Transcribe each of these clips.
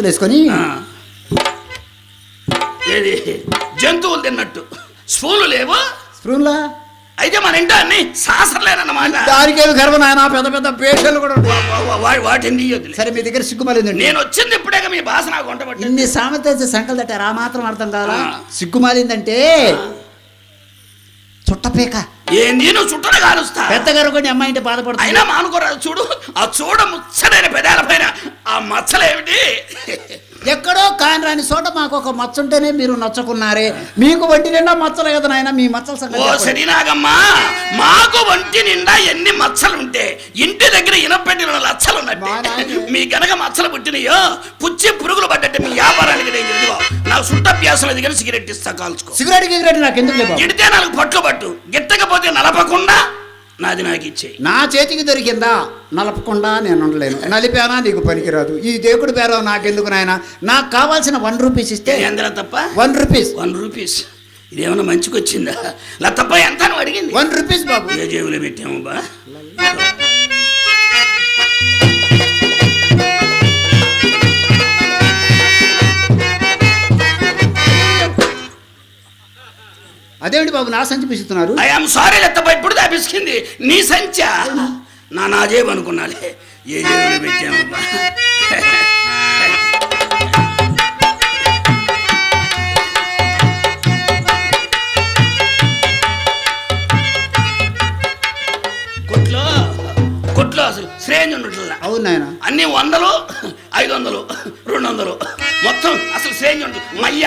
చేతులు వేసుకొని. ఏది? జంతువులు తిన్నట్టు. స్పూన్లు లేవు? స్పూన్లా? అయితే మన ఇంట అన్ని సాసర్లేనన్నమాట దానికేమి గర్వ నాయన? పెద్ద పెద్ద పేషలు కూడా వాటిని సరే మీ దగ్గర సిగ్గుమాలిందండి నేను వచ్చింది ఇప్పుడే మీ భాష నాకు పట్టింది ఇన్ని సామెత సంకలు తట్టారు ఆ మాత్రం అర్థం ఆ. సిగ్గుమాలిందంటే చుట్టపేక. ఏంది? నువ్వు చుట్టలు కాలుస్తా. పెద్దగారు కొన్ని అమ్మాయి అంటే బాధపడుతుంది. అయినా మానుకోరాదు చూడు. ఆ చూడ ముచ్చడైన పెదాల పైన ఆ మచ్చలేమిటి? ఎక్కడో కాని రాని చోట మాకు ఒక మచ్చ ఉంటేనే మీరు నచ్చకున్నారే. మీకు వంటి నిండా మచ్చలు కదా నాయన మీ మచ్చల ఓ సంగతి. సరినాగమ్మా మాకు వంటి నిండా ఎన్ని మచ్చలుంటే ఇంటి దగ్గర ఇనపెట్టిన మా లచ్చలున్నట్టే నాయనే. మీ గనక మచ్చలు పుట్టినయో పుచ్చి పురుగులు పడ్డట్టే మీ వ్యాపారానికి నేను ఇదిగో నాకు సుట్టభ్యాసం దగ్గర సిగరెట్ ఇస్తా కాల్చుకో. సిగరెట్ గిగరెట్ నాకు ఎందుకు గిడితే నాలుగు పట్లు పట్టు. గిట్టకపోతే నలపకుండా నాది నాకు ఇచ్చేయి. నా చేతికి దొరికిందా? నలపకుండా నేను ఉండలేను. నలిపానా? నీకు పనికిరాదు. ఈ దేవుడి పేరు నాకెందుకు నాయన? నాకు కావాల్సిన వన్ రూపీస్ ఇస్తే ఎందులో తప్ప? వన్ రూపీస్ వన్ రూపీస్ ఇదేమన్నా మంచికి వచ్చిందా ఇలా తప్ప ఎంత అడిగింది. వన్ రూపీస్ బాబు. ఏ జేబులో పెట్టాము బా? అదేంటి బాబు నా సంచి పిస్తున్నారు ఐఎమ్ సారీ లెత్తప్ప ఇప్పుడు దాపిస్తుంది నీ సంచా? నా నా జేబు అనుకున్నాలే? ఏ జేబులో పెట్టాము బా కొట్లో. కొట్లో అసలు శ్రేణి ఉండట్లా అవును నాయన. అన్ని వందలు ఐదు వందలు రెండు వందలు మొత్తం అసలు శ్రేణి మయ్య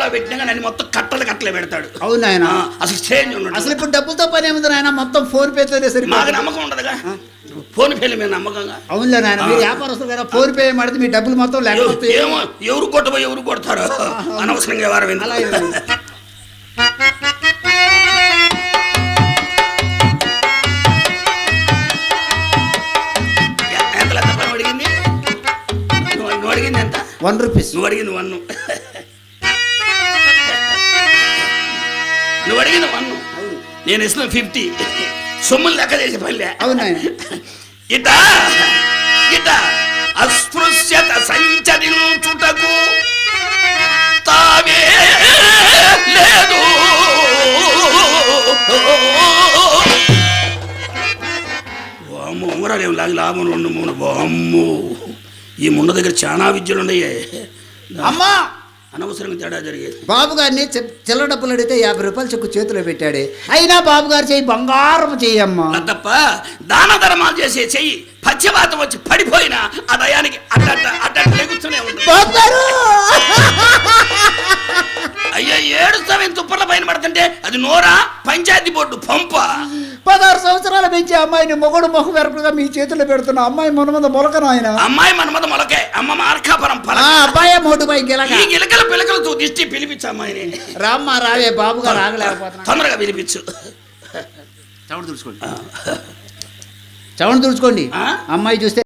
గల్లాలో పెట్టినా అన్ని మొత్తం కట్టలు కట్టలే పెడతాడు. అవును నాయన. ఆ, అసలు శ్రేణి ఉండదు అసలు ఇప్పుడు డబ్బులతో పని ఏముంది నాయన? మొత్తం ఫోన్ పేతోనే సరి మాకు నమ్మకం ఉండదుగా. ఫోన్ పేల మీద నమ్మకంగా. అవునులే నాయన మీరు వ్యాపారస్తులు కదా ఫోన్ పే మడితే మీ డబ్బులు మొత్తం లేకపోతే ఏమో ఎవరు కొట్టబో ఎవరు కొడతారో? అనవసరంగా వారం అలా ఎంత లెక్క పని అడిగింది నువ్వు నువ్వు అడిగింది ఎంత? వన్ రూపీస్ నువ్వు అడిగింది వన్ను నువ్వు అడిగింది వన్ను నేను ఇస్తున్న ఫిఫ్టీ. సొమ్ములు లెక్క చేసే పనిలే. అవును? ఇట ఇట అస్పృశ్యత సంచరించుటకు తావే లేదు. ఉంగరాలు లాగి లాభం రెండు మూడు. వామ్ము. ఈ ముండ దగ్గర చాలా విద్యలు ఉన్నాయే అమ్మా! అనవసరంగా తేడా జరిగేది. బాబు గారిని చిల్లర డబ్బులు అడిగితే యాభై రూపాయలు చెక్కు చేతిలో పెట్టాడే. అయినా బాబు గారు చెయ్యి బంగారం చెయ్యమ్మా అలా తప్ప దాన ధర్మాలు చేసే చెయ్యి పశ్చిమాతం వచ్చి పడిపోయినా ఆ దయానికి అడ్డట్ట అడ్డట్ట లెగుతూనే ఉంటుంది బాబు పెంచి అమ్మాయిని మొగుడు మొహ వెరపుగా మీ చేతిలో పెడుతున్న. అమ్మాయి మన మీద మొలకను ఆయన అమ్మాయి మనమద మొలకే. అమ్మ మార్కాపురం ఆ పల. అబ్బాయి మోటు పై గిలక. ఈ గిలకల పిలకలతో దిష్టి పిలిపించు అమ్మాయిని. రామ్మ రావే బాబు గారు ఆగలేకపోతున్నా తొందరగా పిలిపించు. చవడు తుడుచుకోండి. చవడు తుడుచుకోండి? అమ్మాయి చూస్తే